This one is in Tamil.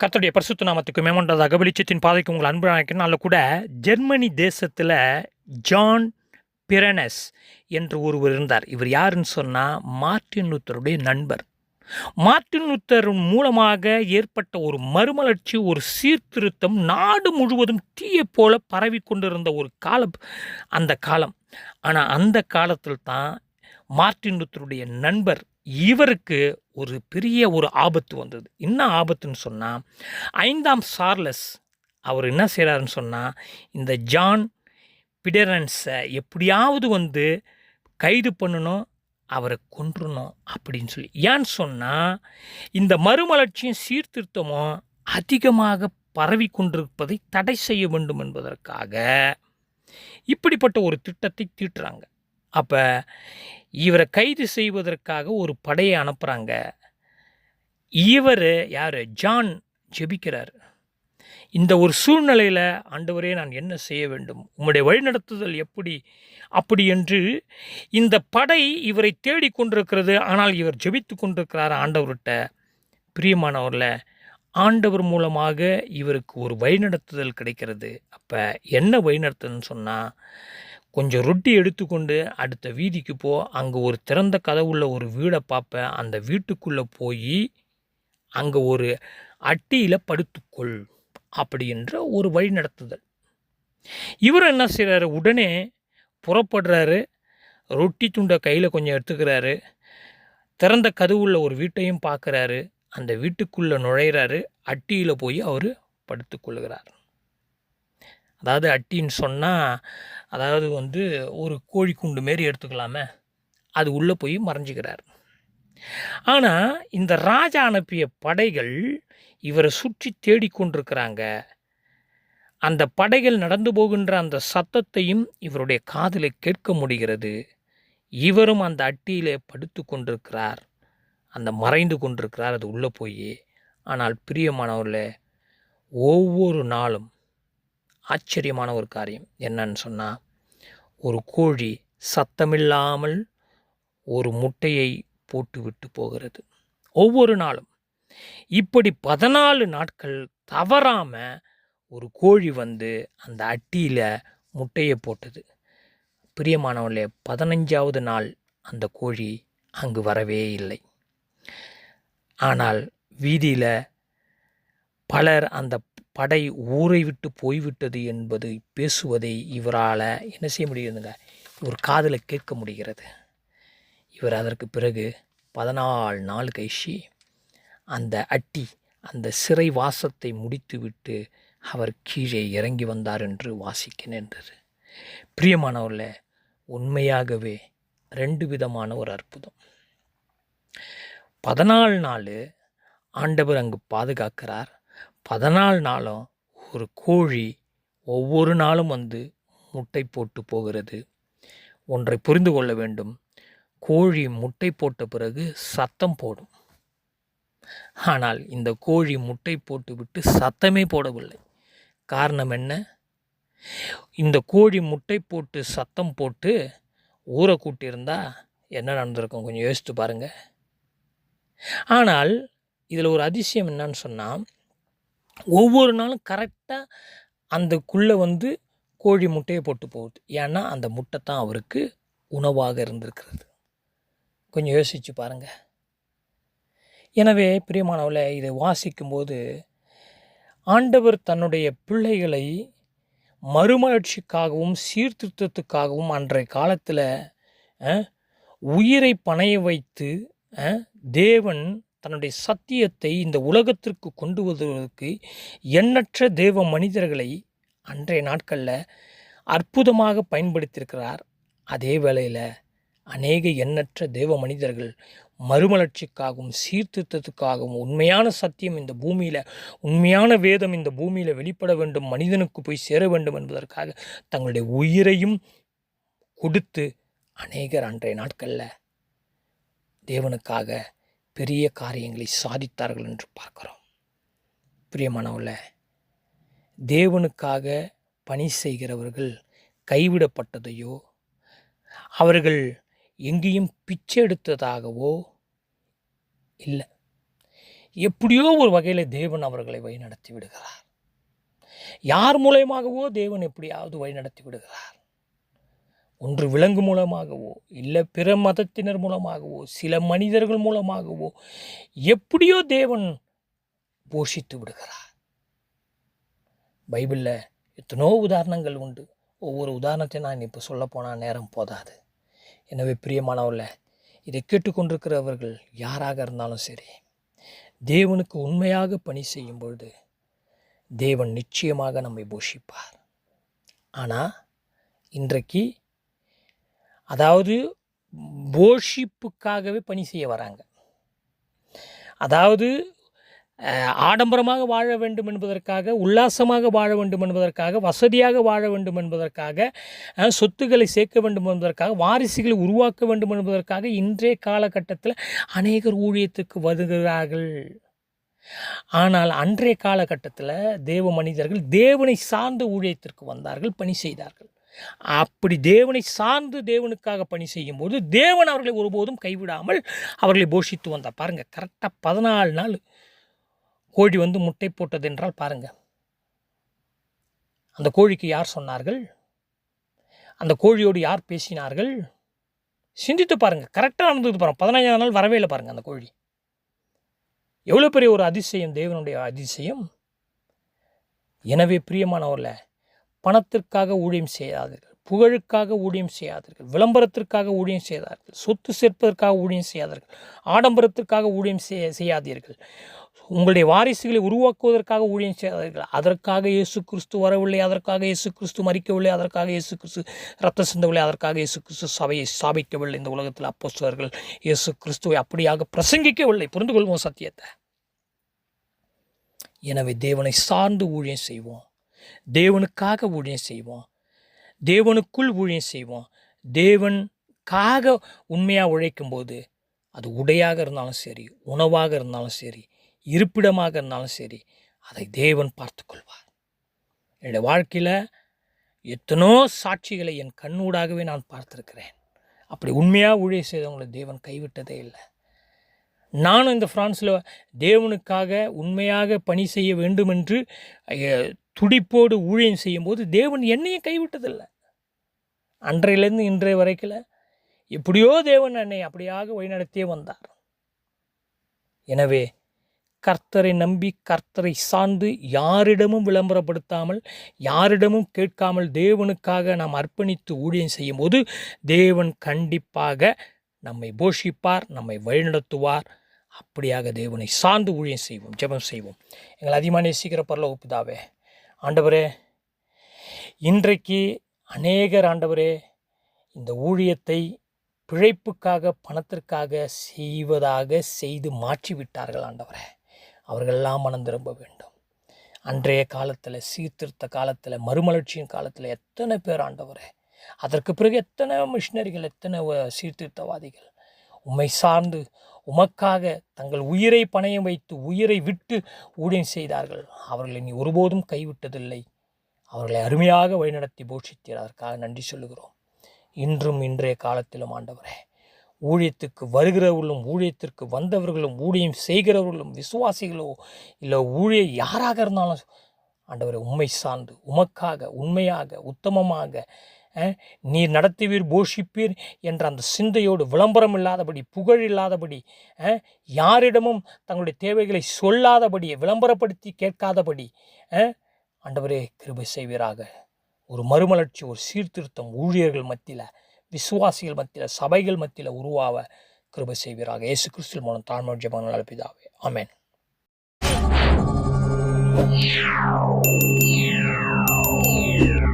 கர்த்தருடைய பரிசுத்த நாமத்துக்கு மேம்பட்டதாக வெளிச்சத்தின் பாதைக்கு உங்கள் அன்பு அழைக்கணும் அதில் கூட ஜெர்மனி தேசத்தில் ஜான் பிரனஸ் என்று ஒருவர் இருந்தார். இவர் யாருன்னு சொன்னால் மார்ட்டின் லூத்தருடைய நண்பர். மார்ட்டின் லூத்தர் மூலமாக ஏற்பட்ட ஒரு மறுமலர்ச்சி ஒரு சீர்திருத்தம் நாடு முழுவதும் தீயை போல பரவி கொண்டிருந்த ஒரு காலம் அந்த காலம். ஆனால் அந்த காலத்தில் தான் மார்ட்டின் லூத்தருடைய நண்பர் இவருக்கு ஒரு பெரிய ஒரு ஆபத்து வந்தது. என்ன ஆபத்துன்னு சொன்னால் ஐந்தாம் சார்லஸ் அவர் என்ன செய்கிறாருன்னு சொன்னால் இந்த ஜான் பிடரன்ஸை எப்படியாவது வந்து கைது பண்ணணும் அவரை கொன்றணும் அப்படின்னு சொல்லி. ஏன்னு சொன்னால் இந்த மறுமலர்ச்சியும் சீர்திருத்தமும் அதிகமாக பரவி கொண்டிருப்பதை தடை செய்ய வேண்டும் என்பதற்காக இப்படிப்பட்ட ஒரு திட்டத்தை தீட்டுறாங்க. அப்போ இவரை கைது செய்வதற்காக ஒரு படையை அனுப்புகிறாங்க இவர் யார்? ஜான் ஜெபிக்கிறார். இந்த ஒரு சூழ்நிலையில் ஆண்டவரே நான் என்ன செய்ய வேண்டும்? உம்முடைய வழிநடத்துதல் எப்படி? அப்படி என்று இந்த படை இவரை தேடி கொண்டிருக்கிறது. ஆனால் இவர் ஜெபித்து கொண்டிருக்கிறார் ஆண்டவர்கிட்ட. பிரியமானவரில் ஆண்டவர் மூலமாக இவருக்கு ஒரு வழிநடத்துதல் கிடைக்கிறது. அப்போ என்ன வழிநடத்துதுன்னு சொன்னால் கொஞ்சம் ரொட்டி எடுத்துக்கொண்டு அடுத்த வீதிக்கு போ. அங்கே ஒரு திறந்த கதவுள்ள ஒரு வீடை பார்ப்பேன் அந்த வீட்டுக்குள்ளே போய் அங்கே ஒரு அட்டியில் படுத்துக்கொள் அப்படின்ற ஒரு வழி நடத்துதல். இவர் என்ன செய்கிறாரு உடனே புறப்படுறாரு. ரொட்டி துண்டை கையில் கொஞ்சம் எடுத்துக்கிறாரு. திறந்த கதவுள்ள ஒரு வீட்டையும் பார்க்குறாரு. அந்த வீட்டுக்குள்ளே நுழையிறாரு. அட்டியில் போய் அவர் படுத்துக்கொள்கிறார். அதாவது அட்டின்னு சொன்னால் அதாவது வந்து ஒரு கோழி குண்டு மாரி எடுத்துக்கலாமே. அது உள்ளே போய் மறைஞ்சிக்கிறார். ஆனால் இந்த ராஜா அனுப்பிய படைகள் இவரை சுற்றி தேடிக்கொண்டிருக்கிறாங்க அந்த படைகள் நடந்து போகின்ற அந்த சத்தத்தையும் இவருடைய காதில் கேட்க முடிகிறது. இவரும் அந்த அட்டியிலே படுத்து கொண்டிருக்கிறார். அந்த மறைந்து கொண்டிருக்கிறார் அது உள்ளே போய். ஆனால் பிரியமானவர்களே ஒவ்வொரு நாளும் ஆச்சரியமான ஒரு காரியம். என்னன்னு சொன்னால் ஒரு கோழி சத்தமில்லாமல் ஒரு முட்டையை போட்டு விட்டு போகிறது. ஒவ்வொரு நாளும். இப்படி பதினாலு நாட்கள் தவறாமல் ஒரு கோழி வந்து அந்த அட்டியில் முட்டையை போட்டது. பிரியமானவர்களே பதினஞ்சாவது நாள் அந்த கோழி அங்கு வரவே இல்லை. ஆனால் வீதியில் பலர் அந்த படை ஊரை விட்டு போய்விட்டது என்பது பேசுவதை இவரால் என்ன செய்ய முடியுதுங்க இவர் காதில் கேட்க முடிகிறது. இவர் அதற்கு பிறகு பதினாலு நாள் கழிச்சு அந்த அட்டி அந்த சிறை வாசத்தை முடித்துவிட்டு அவர் கீழே இறங்கி வந்தார் என்று வாசிக்க நேர்ந்தது பிரியமானவரில் உண்மையாகவே ரெண்டு விதமான ஒரு அற்புதம். பதினாலு நாள் ஆண்டவர் அங்கு பாதுகாக்கிறார். பதினாலு நாளும் ஒரு கோழி ஒவ்வொரு நாளும் வந்து முட்டை போட்டு போகிறது. ஒன்றை புரிந்து கொள்ள வேண்டும். கோழி முட்டை போட்ட பிறகு சத்தம் போடும். ஆனால் இந்த கோழி முட்டை போட்டுவிட்டு சத்தமே போடவில்லை. காரணம் என்ன? இந்த கோழி முட்டை போட்டு சத்தம் போட்டு ஊரை கூட்டியிருந்தா என்ன நடந்திருக்கும்? கொஞ்சம் யோசித்து பாருங்கள் ஆனால் இதில் ஒரு அதிசயம் என்னன்னு சொன்னால் ஒவ்வொரு நாளும் கரெக்டாக அந்தக்குள்ளே வந்து கோழி முட்டையை போட்டு போகுது. ஏன்னா அந்த முட்டை தான் அவருக்கு உணவாக இருந்திருக்கிறது. கொஞ்சம் யோசித்து பாருங்கள் எனவே பிரியமானவளை இதை வாசிக்கும்போது ஆண்டவர் தன்னுடைய பிள்ளைகளை மறுமலர்ச்சிக்காகவும் சீர்திருத்தத்துக்காகவும் அன்றைய காலத்தில் உயிரை பணைய வைத்து தேவன் தன்னுடைய சத்தியத்தை இந்த உலகத்திற்கு கொண்டு வருவதற்கு எண்ணற்ற தேவ மனிதர்களை அன்றைய நாட்களில் அற்புதமாக பயன்படுத்தியிருக்கிறார். அதே வேளையில் அநேக எண்ணற்ற தேவ மனிதர்கள் மறுமலர்ச்சிக்காகவும் சீர்திருத்தத்துக்காகவும் உண்மையான சத்தியம் இந்த பூமியில் உண்மையான வேதம் இந்த பூமியில் வெளிப்பட வேண்டும் மனிதனுக்கு போய் சேர வேண்டும் என்பதற்காக தங்களுடைய உயிரையும் கொடுத்து அநேகர் அன்றைய நாட்களில் தேவனுக்காக பெரிய காரியங்களை சாதித்தார்கள் என்று பார்க்கிறோம். பிரியமானவர்கள தேவனுக்காக பணி செய்கிறவர்கள் கைவிடப்பட்டதையோ அவர்கள் எங்கேயும் பிச்சை எடுத்ததாகவோ இல்லை. எப்படியோ ஒரு வகையில் தேவன் அவர்களை வழிநடத்தி விடுகிறார். யார் மூலயமாகவோ தேவன் எப்படியாவது வழிநடத்தி விடுகிறார். ஒன்று விலங்கு மூலமாகவோ இல்லை பிற மதத்தினர் மூலமாகவோ சில மனிதர்கள் மூலமாகவோ எப்படியோ தேவன் போஷித்து விடுகிறார். பைபிளில் எத்தனோ உதாரணங்கள் உண்டு. ஒவ்வொரு உதாரணத்தை நான் இப்போ சொல்ல போனால் நேரம் போதாது. எனவே பிரியமானவர்கள இதை கேட்டுக்கொண்டிருக்கிறவர்கள் யாராக இருந்தாலும் சரி தேவனுக்கு உண்மையாக பணி செய்யும் பொழுது தேவன் நிச்சயமாக நம்மை போஷிப்பார். ஆனால் இன்றைக்கு அதாவது போஷிப்புக்காகவே பணி செய்ய வராங்க. அதாவது ஆடம்பரமாக வாழ வேண்டும் என்பதற்காக உல்லாசமாக வாழ வேண்டும் என்பதற்காக வசதியாக வாழ வேண்டும் என்பதற்காக சொத்துக்களை சேர்க்க வேண்டும் என்பதற்காக வாரிசுகளை உருவாக்க வேண்டும் என்பதற்காக இன்றைய காலகட்டத்தில் அநேகர் ஊழியத்துக்கு வருகிறார்கள். ஆனால் அன்றைய காலகட்டத்தில் தேவ மனிதர்கள் தேவனை சார்ந்த ஊழியத்திற்கு வந்தார்கள் பணி செய்தார்கள். அப்படி தேவனை சார்ந்து தேவனுக்காக பணி செய்யும்போது தேவன் அவர்களை ஒருபோதும் கைவிடாமல் அவர்களை போஷித்து வந்தார். பாருங்கள் கரெக்டாக பதினாலு நாள் கோழி வந்து முட்டை போட்டது என்றால் பாருங்கள் அந்த கோழிக்கு யார் சொன்னார்கள்? அந்த கோழியோடு யார் பேசினார்கள்? சிந்தித்து பாருங்கள் கரெக்டாக நடந்தது பாருங்கள் பதினஞ்சாம் நாள் வரவே இல்லை பாருங்கள் அந்த கோழி. எவ்வளோ பெரிய ஒரு அதிசயம் தேவனுடைய அதிசயம். எனவே பிரியமானவரில் பணத்திற்காக ஊழியம் செய்யாதீர்கள் புகழுக்காக ஊழியம் செய்யாதீர்கள் விளம்பரத்திற்காக ஊழியம் செய்யாதீர்கள் சொத்து சேர்ப்பதற்காக ஊழியம் செய்யாதீர்கள் ஆடம்பரத்திற்காக ஊழியம் செய்ய செய்யாதீர்கள். உங்களுடைய வாரிசுகளை உருவாக்குவதற்காக ஊழியம் செய்யாதீர்கள். அதற்காக இயேசு கிறிஸ்து வரவில்லை அதற்காக இயேசு கிறிஸ்து மறிக்கவில்லை அதற்காக இயேசு கிறிஸ்து ரத்த சிந்தவில்லை அதற்காக இயேசு கிறிஸ்து சபையை ஸ்தாபிக்கவில்லை. இந்த உலகத்தில் அப்போ சுவர்கள் இயேசு கிறிஸ்துவை அப்படியாக பிரசங்கிக்கவில்லை. புரிந்து கொள்வோம் சத்தியத்தை. எனவே தேவனை சார்ந்து ஊழியம் செய்வோம். தேவனுக்காக ஊழியம் செய்வோம். தேவனுக்குள் ஊழியம் செய்வோம். தேவனுக்காக உண்மையாக உழைக்கும்போது அது உடையாக இருந்தாலும் சரி உணவாக இருந்தாலும் சரி இருப்பிடமாக இருந்தாலும் சரி அதை தேவன் பார்த்துக்கொள்வார் என்னுடைய வாழ்க்கையில் எத்தனோ சாட்சிகளை என் கண்ணூடாகவே நான் பார்த்துருக்கிறேன். அப்படி உண்மையாக ஊழியம் செய்தவங்களை தேவன் கைவிட்டதே இல்லை. நானும் இந்த ஃப்ரான்ஸில் தேவனுக்காக உண்மையாக பணி செய்ய வேண்டும் என்று துடிப்போடு ஊழியம் செய்யும்போது தேவன் என்னையும் கைவிட்டதில்லை. அன்றையிலேருந்து இன்றைய வரைக்கில் எப்படியோ தேவன் என்னை அப்படியாக வழிநடத்தியே வந்தார். எனவே கர்த்தரை நம்பி கர்த்தரை சார்ந்து யாரிடமும் விளம்பரப்படுத்தாமல் யாரிடமும் கேட்காமல் தேவனுக்காக நாம் அர்ப்பணித்து ஊழியம் செய்யும்போது தேவன் கண்டிப்பாக நம்மை போஷிப்பார் நம்மை வழிநடத்துவார். அப்படியாக தேவனை சார்ந்து ஊழியம் செய்வோம் ஜெபம் செய்வோம். எங்களை அதிகமாக நேசிக்கிற பரலோக ஆண்டவரே இன்றைக்கு அநேகர் ஆண்டவரே இந்த ஊழியத்தை பிழைப்புக்காக பணத்திற்காக செய்வதாக செய்து மாற்றிவிட்டார்கள் ஆண்டவரே. அவர்களெல்லாம் மனம் திரும்ப வேண்டும். அன்றைய காலத்தில் சீர்திருத்த காலத்தில் மறுமலர்ச்சியின் காலத்தில் எத்தனை பேர் ஆண்டவரே அதற்கு பிறகு எத்தனை மிஷினரிகள் எத்தனை சீர்திருத்தவாதிகள் உம்மை சார்ந்து உமக்காக தங்கள் உயிரை பணயம் வைத்து உயிரை விட்டு ஊழியம் செய்தார்கள். அவர்களை நீ ஒருபோதும் கைவிட்டதில்லை. அவர்களை அருமையாக வழிநடத்தி போஷித்தீர். அதற்காக நன்றி சொல்லுகிறோம். இன்றும் இன்றைய காலத்திலும் ஆண்டவரே ஊழியத்துக்கு வருகிறவர்களும் ஊழியத்திற்கு வந்தவர்களும் ஊழியம் செய்கிறவர்களும் விசுவாசிகளோ இல்லை ஊழிய யாராக இருந்தாலும் ஆண்டவரை உண்மை சார்ந்து உமக்காக உண்மையாக உத்தமமாக நீர் நடத்துவீர் போஷிப்பீர் என்ற அந்த சிந்தையோடு விளம்பரம் இல்லாதபடி புகழ் இல்லாதபடி யாரிடமும் தங்களுடைய தேவைகளை சொல்லாதபடி விளம்பரப்படுத்தி கேட்காதபடி அஹ், ஆண்டவரே கிருபை செய்வீராக. ஒரு மறுமலர்ச்சி ஒரு சீர்திருத்தம் ஊழியர்கள் மத்தியில் விசுவாசிகள் மத்தியில் சபைகள் மத்தியில் உருவாக கிருபை செய்வீராக. இயேசு கிறிஸ்துவின் மூலம் தாழ்மொழி ஜெபங்கள் அழைப்பிதாவே ஆமேன். Yeah.